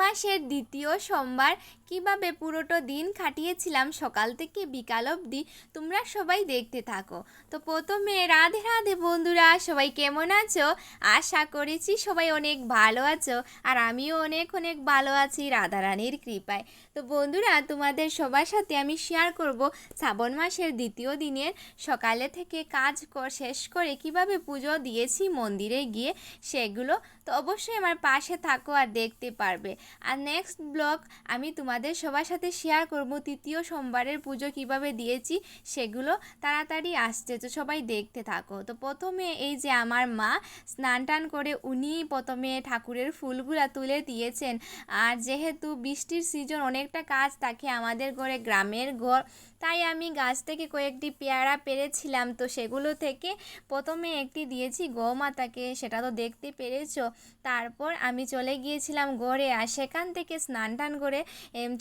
মাসের দ্বিতীয় সোমবার। কীভাবে পুরোটো দিন কাটিয়েছিলাম সকাল থেকে বিকাল অবধি, তোমরা সবাই দেখতে থাকো। তো প্রথমে রাধে রাধে বন্ধুরা, সবাই কেমন আছো? আশা করেছি সবাই অনেক ভালো আছো আর আমিও অনেক অনেক ভালো আছি রাধারানীর কৃপায়। তো বন্ধুরা, তোমাদের সবার সাথে আমি শেয়ার করব শ্রাবণ মাসের দ্বিতীয় দিনের সকালে থেকে কাজ শেষ করে কীভাবে পুজো দিয়েছি মন্দিরে গিয়ে সেগুলো। তো অবশ্যই আমার পাশে থাকো আর দেখতে পারবে। আর নেক্সট ব্লগ আমি তোমাদের সবার সাথে শেয়ার করব তৃতীয় সোমবারের পুজো কীভাবে দিয়েছি, সেগুলো তাড়াতাড়ি আসছে, তো সবাই দেখতে থাকো। তো প্রথমে এই যে আমার মা, স্নান টান করে উনি প্রথমে ঠাকুরের ফুলগুলা তুলে দিয়েছেন। আর যেহেতু বৃষ্টির সিজন অনেকটা কাজ থাকে আমাদের ঘরে, গ্রামের ঘর তাই আমি গাছ থেকে কয়েকটি পেয়ারা পেরেছিলাম। তো সেগুলো থেকে প্রথমে একটি দিয়েছি গৌমাতাকে, সেটা তো দেখতে পেরেছ। তারপর আমি চলে গিয়েছিলাম ঘরে আর সেখান থেকে স্নান টান করে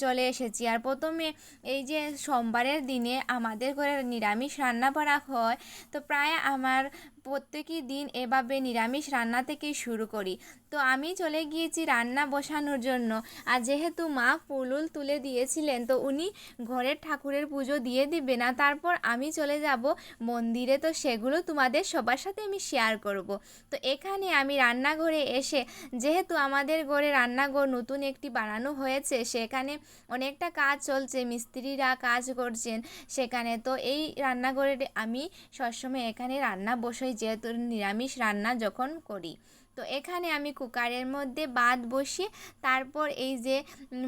চলে এসেছি। আর প্রথমে এই যে সোমবারের দিনে আমাদের ঘরে নিরামিষ রান্না করা হয়, তো প্রায় আমার প্রত্যেকই দিন এভাবে নিরামিষ রান্না থেকেই শুরু করি। তো আমি চলে গিয়েছি রান্না বসানোর জন্য। আর যেহেতু মা ফুলুল তুলে দিয়েছিলেন, তো উনি ঘরের ঠাকুরের পুজো দিয়ে দিবে না, তারপর আমি চলে যাব মন্দিরে। তো সেগুলো তোমাদের সবার সাথে আমি শেয়ার করব। তো এখানে আমি রান্নাঘরে এসে, যেহেতু আমাদের ঘরে রান্নাঘর নতুন একটি বানানো হয়েছে, সেখানে অনেকটা কাজ চলছে, মিস্ত্রিরা কাজ করছেন সেখানে। তো এই রান্নাঘরে আমি সবসময় এখানে রান্না বসাই যেহেতু নিরামিষ রান্না যখন করি। তো এখানে আমি কুকারের মধ্যে বাদ বসিয়ে তারপর এই যে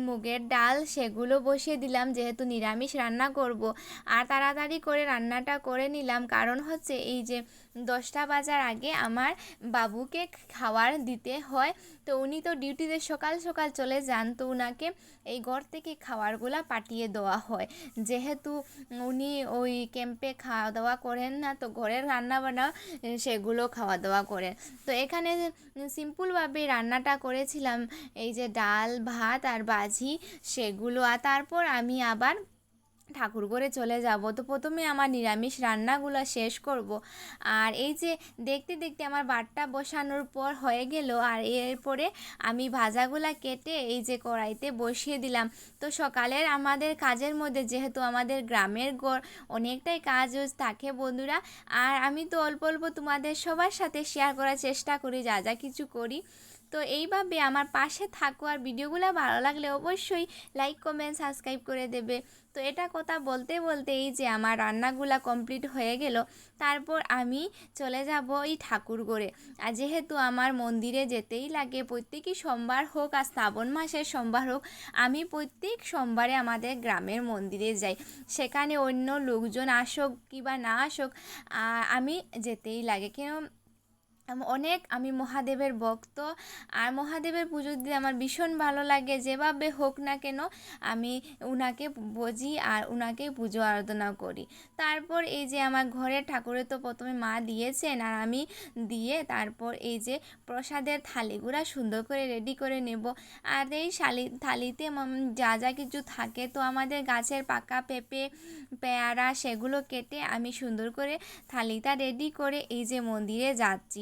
মুগের ডাল সেগুলো বসিয়ে দিলাম, যেহেতু নিরামিষ রান্না করব। আর তাড়াতাড়ি করে রান্নাটা করে নিলাম। কারণ হচ্ছে এই যে, দশটা বাজার আগে আমার বাবুকে খাওয়ার দিতে হয়। তো উনি তো ডিউটিতে সকাল সকাল চলে যান, তো উনাকে এই ঘর থেকে খাবারগুলা পাঠিয়ে দেওয়া হয়। যেহেতু উনি ওই ক্যাম্পে খাওয়া দাওয়া করেন না, তো ঘরের রান্না বান্না সেগুলো খাওয়া দাওয়া করেন। তো এখানে সিম্পলভাবে রান্নাটা করেছিলাম। এই যে ডাল ভাত আর বাজি সেগুলো। আর তারপর আমি আবার ঠাকুর করে চলে যাব, তো প্রথমে আমার নিরামিষ রান্নাগুলো শেষ করব। আর এই যে দেখতে দেখতে আমার বাটটা বসানোর পর হয়ে গেল, আর এরপরে আমি ভাজাগুলা কেটে এই যে কড়াইতে বসিয়ে দিলাম। তো সকালের আমাদের কাজের মধ্যে যেহেতু আমাদের গ্রামের গড়, অনেকটাই কাজ থাকে বন্ধুরা। আর আমি তো অল্প অল্প তোমাদের সবার সাথে শেয়ার করার চেষ্টা করি, যা যা কিছু করি। তো এইভাবে আমার পাশে থাকো আর ভিডিওগুলো ভালো লাগলে অবশ্যই লাইক, কমেন্ট, সাবস্ক্রাইব করে দেবে। তো এটা কথা বলতে বলতে এই যে আমার রান্নাগুলা কমপ্লিট হয়ে গেল, তারপর আমি চলে যাব এই ঠাকুর ঘরে। আর যেহেতু আমার মন্দিরে যেতেই লাগে, প্রত্যেকই সোমবার হোক আর শ্রাবণ মাসের সোমবার হোক, আমি প্রত্যেক সোমবারে আমাদের গ্রামের মন্দিরে যাই। সেখানে অন্য লোকজন আসুক কিংবা না আসুক আমি যেতেই লাগে। কেন অনেক আমি মহাদেবের ভক্ত। আর মহাদেবের পুজো দিতে আমার ভীষণ ভালো লাগে, যেভাবে হোক না কেন আমি উনাকে বুঝি আর উনাকে পুজো আরাধনা করি। তারপর এই যে আমার ঘরের ঠাকুরে তো প্রথমে মা দিয়েছেন আর আমি দিয়ে তারপর এই যে প্রসাদের থালিগুলা সুন্দর করে রেডি করে নেব। আর এই শালি, থালিতে যা যা কিছু থাকে তো আমাদের গাছের পাকা পেঁপে, পেয়ারা সেগুলো কেটে আমি সুন্দর করে থালিটা রেডি করে এই যে মন্দিরে যাচ্ছি।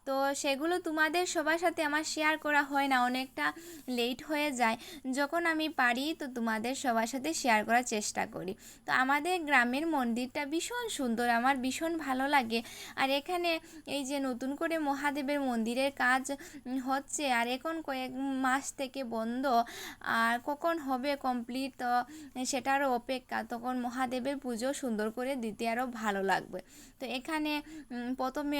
তো সেগুলো তোমাদের সবার সাথে আমার শেয়ার করা হয় না, অনেকটা লেট হয়ে যায়। যখন আমি পারি, তো তোমাদের সবার সাথে শেয়ার করার চেষ্টা করি। তো আমাদের গ্রামের মন্দিরটা ভীষণ সুন্দর, আমার ভীষণ ভালো লাগে। আর এখানে এই যে নতুন করে মহাদেবের মন্দিরের কাজ হচ্ছে, আর এখন কয়েক মাস থেকে বন্ধ। আর কখন হবে কমপ্লিট তো সেটারও অপেক্ষা। তখন মহাদেবের পুজো সুন্দর করে দিতে আরও ভালো লাগবে। তো এখানে প্রথমে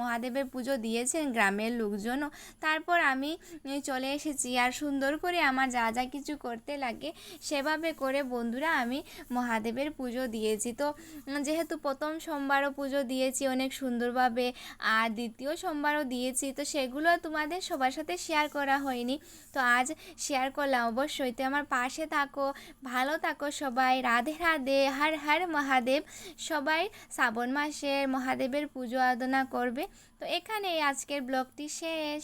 মহাদেবের পুজো দিয়েছেন গ্রামের লোকজনও। তারপর আমি চলে এসেছি আর সুন্দর করে আমার যা যা কিছু করতে লাগে সেভাবে করে বন্ধুরা আমি মহাদেবের পুজো দিয়েছি। তো যেহেতু প্রথম সোমবারও পুজো দিয়েছি, অনেক সুন্দরভাবে, আর দ্বিতীয় সোমবারও দিয়েছি, তো সেগুলো তোমাদের সবার সাথে শেয়ার করা হয়নি। তো আজ শেয়ার করলাম। অবশ্যই তো আমার পাশে থাকো, ভালো থাকো সবাই, রাধে রাধে, হর হর মহাদেব। সবাই শ্রাবণ মাসের মহাদেবের পুজো আরাধনা করবে। তো এখানেই আজকের ব্লগটি শেষ।